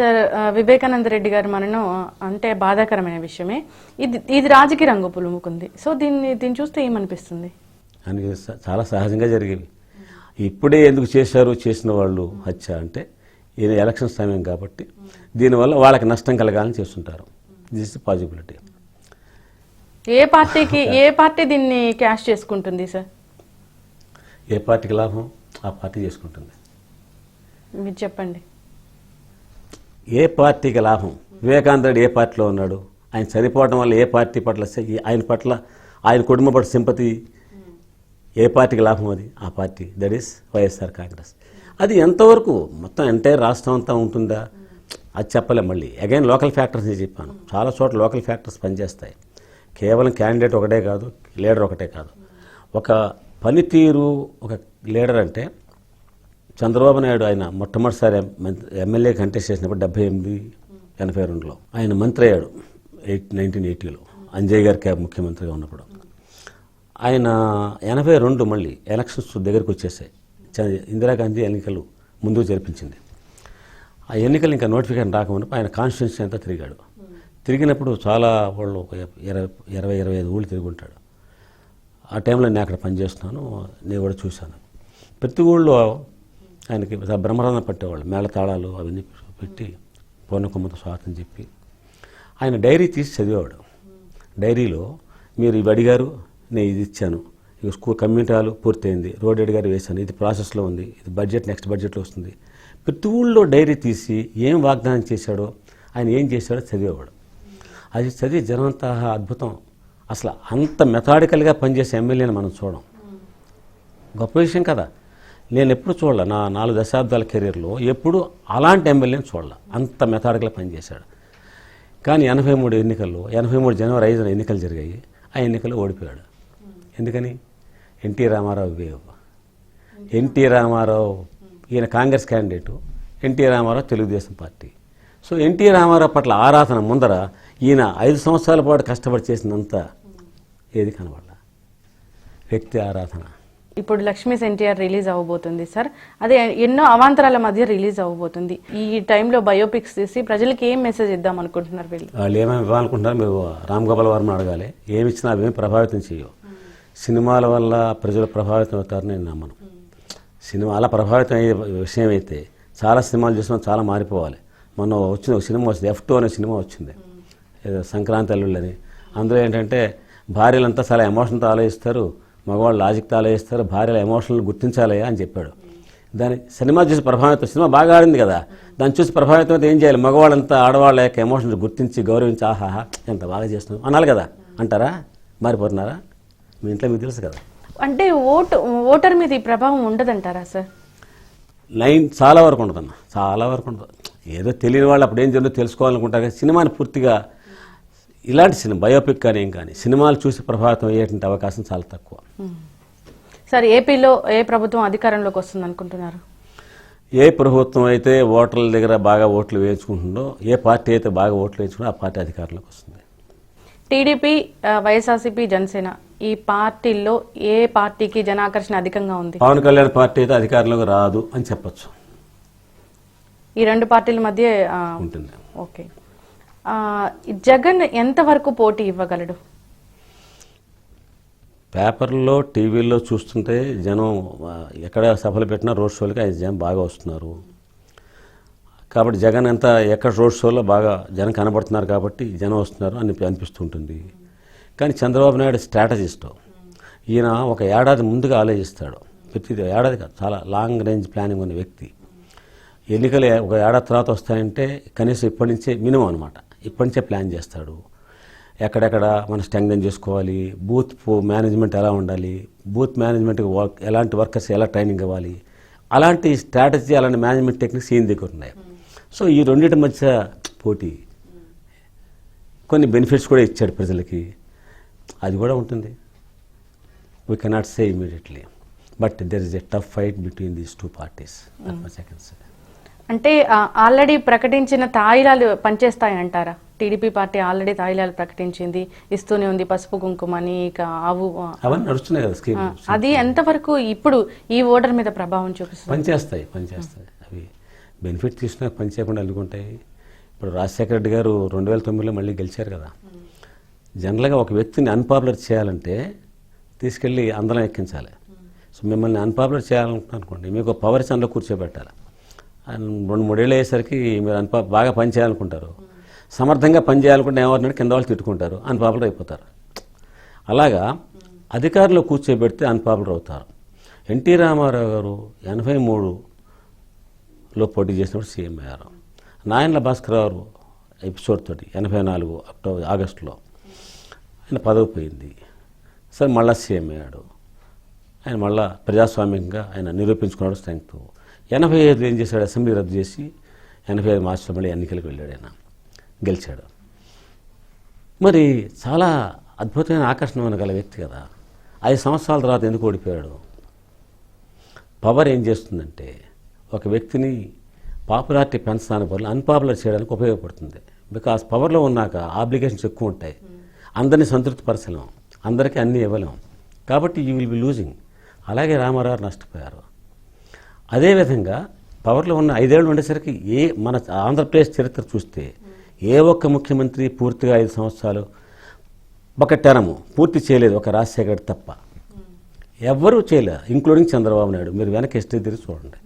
Sir Vivekananda Reddy గారి మరణం అంటే బాధాకరమైన విషయమే. ఇది ఇది రాజకీయ రంగు పులుముకుంది. సో దీన్ని దీన్ని చూస్తే ఏమనిపిస్తుంది? అని చాలా సహజంగా జరిగేవి ఇప్పుడే ఎందుకు చేశారు చేసిన వాళ్ళు హత్య అంటే ఈయన ఎలక్షన్ సమయం కాబట్టి దీనివల్ల వాళ్ళకి నష్టం కలగాలని చేస్తుంటారు. దిస్ పాజిబిలిటీ ఏ పార్టీకి ఏ పార్టీ దీన్ని క్యాష్ చేసుకుంటుంది సార్? ఏ పార్టీకి లాభం? ఆ పార్టీ చేసుకుంటుంది. మీరు చెప్పండి. ఏ పార్టీకి లాభం? వివేకానంద ఏ పార్టీలో ఉన్నాడు? ఆయన చనిపోవడం వల్ల ఏ పార్టీ పట్ల ఆయన పట్ల ఆయన కుటుంబ పట్ల సింపతి ఏ పార్టీకి లాభం అది? ఆ party. That is YSR Congress. అది ఎంతవరకు మొత్తం ఎంటైర్ రాష్ట్రం అంతా ఉంటుందా? అది చెప్పలేం మళ్ళీ. అగైన్ లోకల్ ఫ్యాక్టర్స్ నేను చెప్పాను. చాలా చోట్ల లోకల్ ఫ్యాక్టర్స్ పనిచేస్తాయి. కేవలం క్యాండిడేట్ ఒకటే కాదు లీడర్ ఒకటే కాదు. ఒక పనితీరు ఒక లీడర్ అంటే చంద్రబాబు నాయుడు ఆయన మొట్టమొదటిసారి ఎమ్మెల్యే కంటెస్ట్ చేసినప్పుడు డెబ్బై ఎనిమిది ఎనభై రెండులో. ఆయన మంత్రి అయ్యాడు ఎయిట్ నైన్టీన్ ఎయిటీలో. అంజయ్ గారి క్యాబ్ ముఖ్యమంత్రిగా ఉన్నప్పుడు. ఆయన ఎనభై రెండు మళ్ళీ ఎలక్షన్స్ దగ్గరికి వచ్చేసాయి. చ- ఇందిరాగాంధీ ఎన్నికలు ముందుకు జరిపించింది. ఆ ఎన్నికలు ఇంకా నోటిఫికేషన్ రాకముందు ఆయన కాన్స్టిట్యున్సీ అంతా తిరిగాడు. తిరిగినప్పుడు చాలా వాళ్ళు ఒక ఇరవై ఇరవై ఇరవై ఐదు ఊళ్ళు తిరిగి ఉంటాడు. ఆ టైంలో నేను అక్కడ పనిచేస్తున్నాను నేను కూడా చూశాను. ప్రతి ఊళ్ళో ఆయనకి బ్రహ్మరథం పట్టేవాళ్ళు. మేళ తాళాలు అవన్నీ పెట్టి పూర్ణకుమ్మత స్వాగతం చెప్పి ఆయన డైరీ తీసి చదివేవాడు. డైరీలో మీరు ఇవి అడిగారు నేను ఇది ఇచ్చాను. ఇక స్కూల్ కమ్యూనిటీ పూర్తయింది. రోడ్ అడిగారు వేశాను. ఇది ప్రాసెస్లో ఉంది. ఇది బడ్జెట్ నెక్స్ట్ బడ్జెట్లో వస్తుంది. ప్రతి ఊళ్ళో డైరీ తీసి ఏం వాగ్దానం చేశాడో ఆయన ఏం చేశాడో చదివేవాడు. అది చదివి జనమంతా అద్భుతం. అసలు అంత మెథాడికల్గా పనిచేసే ఎమ్మెల్యేని మనం చూడం. గొప్ప విషయం కదా. నేను ఎప్పుడు చూడాల. నా నాలుగు దశాబ్దాల కెరీర్లో ఎప్పుడు అలాంటి ఎమ్మెల్యేని చూడాల. అంత మెథాడికల్గా పనిచేశాడు. కానీ ఎనభై మూడు ఎన్నికల్లో ఎనభై మూడు జనవరి ఐదున ఎన్నికలు జరిగాయి. ఆ ఎన్నికల్లో ఓడిపోయాడు. ఎందుకని? NT Ramarao wave NT Ramarao ఈయన Congress candidate. NT Ramarao Telugu Desam party. So NT Ramarao పట్ల ఆరాధన ముందర ఈయన ఐదు సంవత్సరాల పాటు కష్టపడి చేసినంత ఏది కనబడాల. వ్యక్తి ఆరాధన. ఇప్పుడు లక్ష్మీస్ ఎన్టీఆర్ రిలీజ్ అవ్వబోతుంది సార్. అదే ఎన్నో అవాంతరాల మధ్య రిలీజ్ అవ్వబోతుంది. ఈ టైంలో బయోపిక్స్ తీసి ప్రజలకి ఏం మెసేజ్ ఇద్దాం అనుకుంటున్నారు వీళ్ళు? వాళ్ళు ఏమేమి ఇవ్వాలనుకుంటున్నారు? మీరు రామ్ గోపాల్ వర్మ అడగాలి. ఏమి ఇచ్చినా అవేం ప్రభావితం చేయవు. సినిమాల వల్ల ప్రజలు ప్రభావితం అవుతారని నేను నమ్మను. సినిమా అలా ప్రభావితం అయ్యే విషయం అయితే చాలా సినిమాలు చూసినా చాలా మారిపోవాలి. మొన్న వచ్చిన ఒక సినిమా వచ్చింది ఎఫ్ టూ అనే సినిమా వచ్చింది. ఏదో సంక్రాంతి అల్లుళ్ళని. అందులో ఏంటంటే భార్యలంతా చాలా ఎమోషన్తో ఆలోచిస్తారు. మగవాళ్ళు లాజిక్తో ఆలోచిస్తారు భార్యల ఎమోషన్లు గుర్తించాలయ్యా అని చెప్పాడు. దాని సినిమా చూసి ప్రభావితం సినిమా బాగా ఆడింది కదా. దాన్ని చూసి ప్రభావితం అయితే ఏం చేయాలి? మగవాళ్ళంతా ఆడవాళ్ళ యొక్క ఎమోషన్స్ గుర్తించి గౌరవించి ఆహాహా ఎంత బాగా చేస్తున్నాం అనాలి కదా. అంటారా? మారిపోతున్నారా? మీ ఇంట్లో మీకు తెలుసు కదా. అంటే ఓటు ఓటర్ మీద ఈ ప్రభావం ఉండదంటారా సార్? లైన్ చాలా వరకు ఉండదన్న చాలా వరకు ఉండదు ఏదో తెలియని వాళ్ళు అప్పుడు ఏం జరిగిందో తెలుసుకోవాలనుకుంటారు సినిమాని పూర్తిగా ఇలాంటి సినిమా బయోపిక్ కానీ ఏం కానీ సినిమాలు చూసి ప్రభావితం అయ్యేటువంటి అవకాశం చాలా తక్కువ. సార్ ఏపీలో ఏ ప్రభుత్వం అధికారంలోకి వస్తుంది అనుకుంటున్నారు? ఏ ప్రభుత్వం అయితే ఓటర్ల దగ్గర బాగా ఓట్లు వేయించుకుంటుందో ఏ పార్టీ అయితే బాగా ఓట్లు వేయించుకుందో ఆ పార్టీ అధికారంలోకి వస్తుంది. టీడీపీ వైఎస్ఆర్సీపీ జనసేన ఈ పార్టీల్లో ఏ పార్టీకి జనాకర్షణ అధికంగా ఉంది? పవన్ కళ్యాణ్ పార్టీ అయితే అధికారంలోకి రాదు అని చెప్పొచ్చు. ఈ రెండు పార్టీల మధ్య ఉంటుంది. ఓకే. జగన్ ఎంతవరకు పోటీ ఇవ్వగలడు? పేపర్లో టీవీల్లో చూస్తుంటే జనం ఎక్కడ సభలు పెట్టినా రోడ్ షోలకి ఆయన జనం బాగా వస్తున్నారు. కాబట్టి జగన్ ఎంత ఎక్కడ రోడ్ షోలో బాగా జనం కనబడుతున్నారు కాబట్టి జనం వస్తున్నారు అని అనిపిస్తుంటుంది. కానీ చంద్రబాబు నాయుడు స్ట్రాటజిస్ట్. ఈయన ఒక ఏడాది ముందుగా ఆలోచిస్తాడు. ప్రతి ఏడాది కాదు చాలా లాంగ్ రేంజ్ ప్లానింగ్ ఉన్న వ్యక్తి. ఎన్నికలు ఒక ఏడాది తర్వాత వస్తాయంటే కనీసం ఇప్పటి నుంచే మినిమం అనమాట ఇప్పటి నుంచే ప్లాన్ చేస్తాడు. ఎక్కడెక్కడ మనం స్ట్రెంగ్థన్ చేసుకోవాలి బూత్ మేనేజ్మెంట్ ఎలా ఉండాలి బూత్ మేనేజ్మెంట్ వర్క్ ఎలాంటి వర్కర్స్ ఎలా ట్రైనింగ్ ఇవ్వాలి అలాంటి స్ట్రాటజీ అలాంటి మేనేజ్మెంట్ టెక్నిక్స్ ఈయన దగ్గర ఉన్నాయి. సో ఈ రెండింటి మధ్య పోటీ. కొన్ని బెనిఫిట్స్ కూడా ఇచ్చాడు ప్రజలకి. అది కూడా ఉంటుంది. We cannot say immediately but there is a tough fight between these two parties seconds అంటే ఆల్రెడీ ప్రకటించిన తాయిలాలు పనిచేస్తాయంటారా? టీడీపీ పార్టీ ఆల్రెడీ తాయిలాలు ప్రకటించింది ఇస్తూనే ఉంది పసుపు కుంకుమని ఇక ఆవు అవన్నీ నడుస్తున్నాయి కదా స్కీమ్. అది ఎంతవరకు ఇప్పుడు ఈ ఓటర్ మీద ప్రభావం చూపిస్తుంది? పనిచేస్తాయి పనిచేస్తాయి. అవి బెనిఫిట్ తీసుకున్నా పని చేయకుండా వెళ్ళుకుంటాయి ఇప్పుడు రాజశేఖర రెడ్డి గారు రెండు వేల తొమ్మిదిలో మళ్ళీ గెలిచారు కదా. జనరల్గా ఒక వ్యక్తిని అన్పాపులర్ చేయాలంటే తీసుకెళ్ళి అందరం ఎక్కించాలి. సో మిమ్మల్ని అన్పాపులర్ అనుకోండి మీకు పవర్ చంద్రలో కూర్చోబెట్టాలి. అండ్ రెండు మూడేళ్ళు అయ్యేసరికి మీరు అన్పా బాగా పని చేయాలనుకుంటారు. సమర్థంగా పని చేయాలనుకుంటే ఏమవుతుందంటే కింద వాళ్ళు తిట్టుకుంటారు. అన్పాపులర్ అయిపోతారు. అలాగా అధికారులు కూర్చోబెడితే అన్పాపులర్ అవుతారు. ఎన్టీ రామారావు గారు ఎనభై మూడులో పోటీ చేసినప్పుడు సీఎం అయ్యారు. నాయన్ల భాస్కర్ గారు ఎపిసోడ్ తోటి ఎనభై నాలుగు అక్టోబర్ ఆగస్టులో ఆయన పదవి పోయింది. సరే మళ్ళా సీఎం అయ్యాడు. ఆయన మళ్ళా ప్రజాస్వామ్యంగా ఆయన నిరూపించుకున్నాడు స్ట్రెంగ్త్. ఎనభై ఐదు ఏం చేశాడు? అసెంబ్లీ రద్దు చేసి ఎనభై ఐదు మార్చిలో మళ్ళీ ఎన్నికలకు వెళ్ళాడు ఆయన. గెలిచాడు. మరి చాలా అద్భుతమైన ఆకర్షణ గల వ్యక్తి కదా. ఐదు సంవత్సరాల తర్వాత ఎందుకు ఓడిపోయాడు? పవర్ ఏం చేస్తుందంటే ఒక వ్యక్తిని పాపులారిటీ పెంచడానికి బదులు అన్పాపులర్ చేయడానికి ఉపయోగపడుతుంది. బికాస్ పవర్లో ఉన్నాక ఆబ్లిగేషన్స్ ఎక్కువ ఉంటాయి. అందరినీ సంతృప్తిపరచలేం. అందరికీ అన్నీ ఇవ్వలేం. కాబట్టి యూ విల్ బి లూజింగ్. అలాగే రామారావు నష్టపోయారు. అదేవిధంగా పవర్లో ఉన్న ఐదేళ్ళు ఉండేసరికి ఏ మన ఆంధ్రప్రదేశ్ చరిత్ర చూస్తే ఏ ఒక్క ముఖ్యమంత్రి పూర్తిగా ఐదు సంవత్సరాలు ఒక టెరము పూర్తి చేయలేదు ఒక రాజశేఖర్ తప్ప. ఎవ్వరూ చేయలేదు ఇంక్లూడింగ్ చంద్రబాబు నాయుడు. మీరు వెనక హిస్టరీ తిరిగి చూడండి.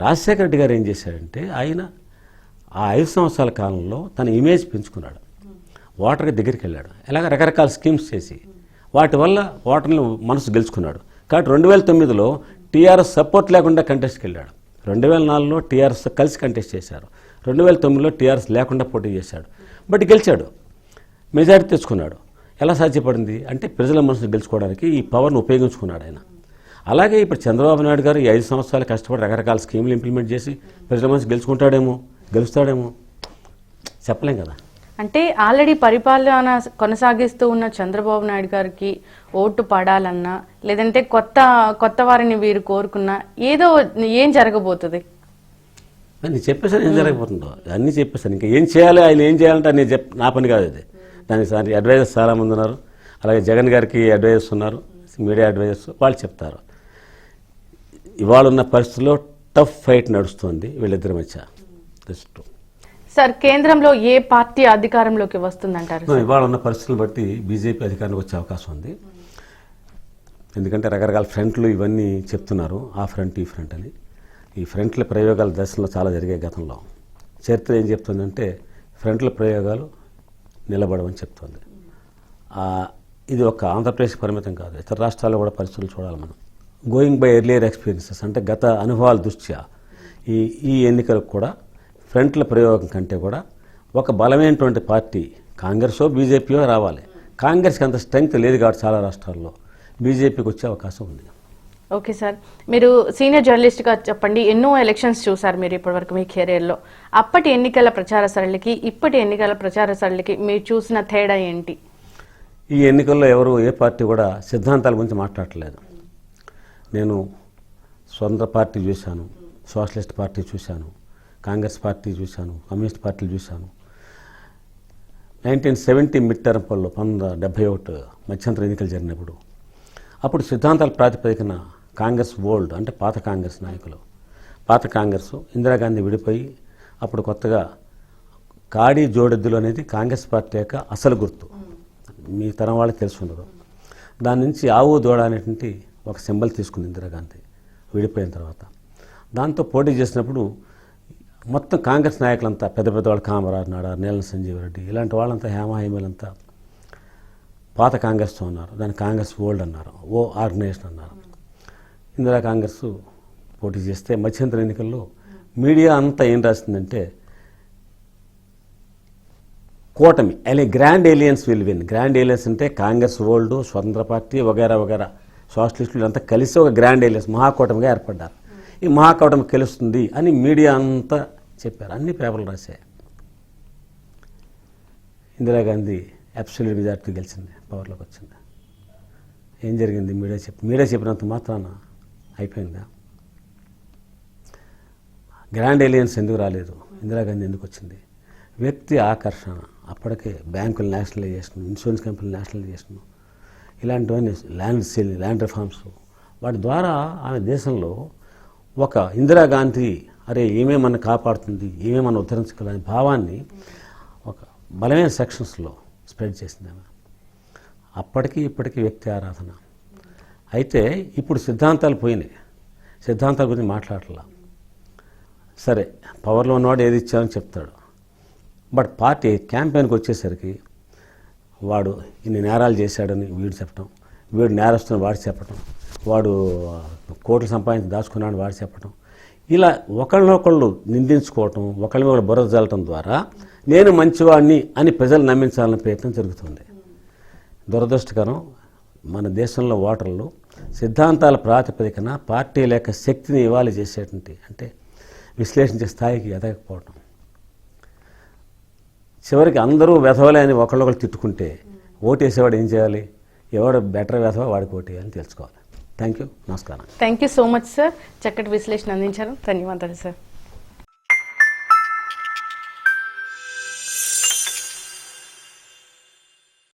రాజశేఖర రెడ్డి గారు ఏం చేశారంటే ఆయన ఆ ఐదు సంవత్సరాల కాలంలో తన ఇమేజ్ పెంచుకున్నాడు. ఓటర్కి దగ్గరికి వెళ్ళాడు. ఇలాగ రకరకాల స్కీమ్స్ చేసి వాటి వల్ల ఓటర్ని మనసు గెలుచుకున్నాడు. కాబట్టి రెండు వేల తొమ్మిదిలో టీఆర్ఎస్ సపోర్ట్ లేకుండా కంటెస్ట్కి వెళ్ళాడు. రెండు వేల నాలుగులో టీఆర్ఎస్ కలిసి కంటెస్ట్ చేశారు. రెండు వేల తొమ్మిదిలో టీఆర్ఎస్ లేకుండా పోటీ చేశాడు. బట్ గెలిచాడు. మెజారిటీ తెచ్చుకున్నాడు. ఎలా సాధ్యపడింది? అంటే ప్రజల మనసును గెలుచుకోవడానికి ఈ పవర్ను ఉపయోగించుకున్నాడు ఆయన. అలాగే ఇప్పుడు చంద్రబాబు నాయుడు గారు ఈ ఐదు సంవత్సరాలు కష్టపడి రకరకాల స్కీములు ఇంప్లిమెంట్ చేసి ప్రజల మనసు గెలుచుకుంటాడేమో గెలుస్తాడేమో చెప్పలేం కదా. అంటే ఆల్రెడీ పరిపాలన కొనసాగిస్తూ ఉన్న చంద్రబాబు నాయుడు గారికి ఓటు పడాలన్నా లేదంటే కొత్త కొత్త వారిని వీరు కోరుకున్నా ఏదో ఏం జరగబోతుంది? నేను చెప్పేసాను ఏం జరగబోతుందో. అన్నీ చెప్పేసాను ఇంకా ఏం చేయాలి ఆయన ఏం చేయాలంటే నేను చెప్ నా పని కాదు అది దానికి సార్ అడ్వైజర్స్ చాలామంది ఉన్నారు. అలాగే జగన్ గారికి అడ్వైజర్స్ ఉన్నారు. మీడియా అడ్వైజర్స్ వాళ్ళు చెప్తారు. ఇవాళ ఉన్న పరిస్థితుల్లో టఫ్ ఫైట్ నడుస్తుంది వీళ్ళిద్దరి మధ్య. జస్ట్ సార్ కేంద్రంలో ఏ పార్టీ అధికారంలోకి వస్తుందంటారు ఇవాళ ఉన్న పరిస్థితులను బట్టి బీజేపీ అధికారంలోకి వచ్చే అవకాశం ఉంది. ఎందుకంటే రకరకాల ఫ్రంట్లు ఇవన్నీ చెప్తున్నారు. ఆ ఫ్రంట్ ఈ ఫ్రంట్ అని. ఈ ఫ్రంట్ల ప్రయోగాలు దశలో చాలా జరిగాయి గతంలో. చరిత్ర ఏం చెప్తుందంటే ఫ్రంట్ల ప్రయోగాలు నిలబడమని చెప్తుంది. ఇది ఒక ఆంధ్రప్రదేశ్ పరిమితం కాదు ఇతర రాష్ట్రాల్లో కూడా పరిస్థితులు చూడాలి మనం. గోయింగ్ బై ఎర్లియర్ ఎక్స్పీరియన్సెస్ అంటే గత అనుభవాల దృష్ట్యా ఈ ఈ ఎన్నికలకు కూడా ఫ్రంట్ల ప్రయోగం కంటే కూడా ఒక బలమైనటువంటి పార్టీ కాంగ్రెసో బీజేపీయో రావాలి. కాంగ్రెస్కి అంత స్ట్రెంగ్త్ లేదు కాబట్టి చాలా రాష్ట్రాల్లో. బీజేపీకి వచ్చే అవకాశం ఉంది. Okay sir. మీరు సీనియర్ జర్నలిస్ట్గా చెప్పండి ఎన్నో ఎలక్షన్స్ చూసారు మీరు ఇప్పటివరకు మీ కెరీర్లో. అప్పటి ఎన్నికల ప్రచార సరళికి ఇప్పటి ఎన్నికల ప్రచార సరళికి మీరు చూసిన తేడా ఏంటి? ఈ ఎన్నికల్లో ఎవరు ఏ పార్టీ కూడా సిద్ధాంతాల గురించి మాట్లాడట్లేదు నేను స్వతంత్ర పార్టీ చూశాను సోషలిస్ట్ పార్టీ చూశాను కాంగ్రెస్ పార్టీ చూశాను కమ్యూనిస్ట్ పార్టీలు చూశాను. నైన్టీన్ సెవెంటీ మిడ్ టర్మ్ పోల్లో పంతొమ్మిది డెబ్బై ఒకటి మధ్యంతర ఎన్నికలు జరిగినప్పుడు అప్పుడు సిద్ధాంతాల ప్రాతిపదికన కాంగ్రెస్ ఓల్డ్ అంటే పాత కాంగ్రెస్ నాయకులు. పాత కాంగ్రెస్ ఇందిరాగాంధీ విడిపోయి అప్పుడు కొత్తగా కాడి జోడెద్దులు అనేది కాంగ్రెస్ పార్టీ యొక్క అసలు గుర్తు. మీ తరం వాళ్ళకి తెలిసి ఉండదు. దాని నుంచి ఆవు దూడ అనేటువంటి ఒక సింబల్ తీసుకుంది ఇందిరాగాంధీ విడిపోయిన తర్వాత. దాంతో పోటీ చేసినప్పుడు మొత్తం కాంగ్రెస్ నాయకులంతా పెద్ద పెద్ద వాళ్ళు కామరాజ్ నాడ నీలం సంజీవ్ రెడ్డి ఇలాంటి వాళ్ళంతా హేమాహేమీలంతా పాత కాంగ్రెస్తో ఉన్నారు దాన్ని కాంగ్రెస్ ఓల్డ్ అన్నారు ఓ ఆర్గనైజేషన్ అన్నారు. ఇందిరా కాంగ్రెస్ పోటీ చేస్తే మధ్యంతర ఎన్నికల్లో మీడియా అంతా ఏం రాసిందంటే కూటమి అలే grand alliance will win. Grand alliance అంటే కాంగ్రెస్ ఓల్డ్ స్వతంత్ర పార్టీ వగేరా వగేరా సోషలిస్టులు అంతా కలిసి ఒక గ్రాండ్ ఏలియన్స్ మహాకూటమిగా ఏర్పడ్డారు. ఈ మహాకూటమి కలుస్తుంది అని మీడియా అంతా చెప్పారు. అన్ని పేపర్లు రాశాయి. ఇందిరాగాంధీ అబ్సల్యూట్ మెజార్టీ గెలిచింది. పవర్లోకి వచ్చింది. ఏం జరిగింది? మీడియా చెప్పి మీడియా చెప్పినంత మాత్రాన అయిపోయిందా? గ్రాండ్ ఏలియన్స్ ఎందుకు రాలేదు? ఇందిరాగాంధీ ఎందుకు వచ్చింది? వ్యక్తి ఆకర్షణ అప్పటికే బ్యాంకులు నేషనలైజేషన్ ఇన్సూరెన్స్ కంపెనీలు నేషనలైజేషన్ ఇలాంటివన్నీ ల్యాండ్ సేల్ ల్యాండ్ రిఫార్మ్స్ వాటి ద్వారా ఆమె దేశంలో ఒక ఇందిరాగాంధీ అరే ఈమె మన కాపాడుతుంది ఈమె మన ఉద్ధరించగలనే భావాన్ని ఒక బలమైన సెక్షన్స్లో స్ప్రెడ్ చేసింది ఆమె. అప్పటికి ఇప్పటికీ వ్యక్తి ఆరాధన. అయితే ఇప్పుడు సిద్ధాంతాలు పోయినాయి. సిద్ధాంతాల గురించి మాట్లాడలా. సరే పవర్లో ఉన్నవాడు ఏది ఇచ్చారని చెప్తాడు. బట్ పార్టీ క్యాంపెయిన్కి వచ్చేసరికి వాడు ఇన్ని నేరాలు చేశాడని వీడు చెప్పడం వీడు నేరస్తుని వాడు చెప్పడం వాడు కోట్లు సంపాదించి దాచుకున్నాడు వాడు చెప్పడం ఇలా ఒకళ్ళనొకళ్ళు నిందించుకోవటం ఒకళ్ళని ఒకళ్ళు బురద జల్లటం ద్వారా నేను మంచివాడిని అని ప్రజలు నమ్మించాలనే ప్రయత్నం జరుగుతుంది. దురదృష్టకరం మన దేశంలో ఓటర్లు సిద్ధాంతాల ప్రాతిపదికన పార్టీ లేక శక్తిని ఇవ్వాలి చేసేటువంటి అంటే విశ్లేషించే స్థాయికి ఎదగకపోవటం. చివరికి అందరూ వెధవలే అని ఒకళ్ళొకళ్ళు తిట్టుకుంటే ఓటేసేవాడు ఏం చేయాలి? ఎవడు బెటర్ వెధవ వాడికి ఓటేయాలని తెలుసుకోవాలి. థ్యాంక్ యూ నమస్కారం. Thank you so much sir. చక్కటి విశ్లేషణ అందించారు. ధన్యవాదాలు సార్.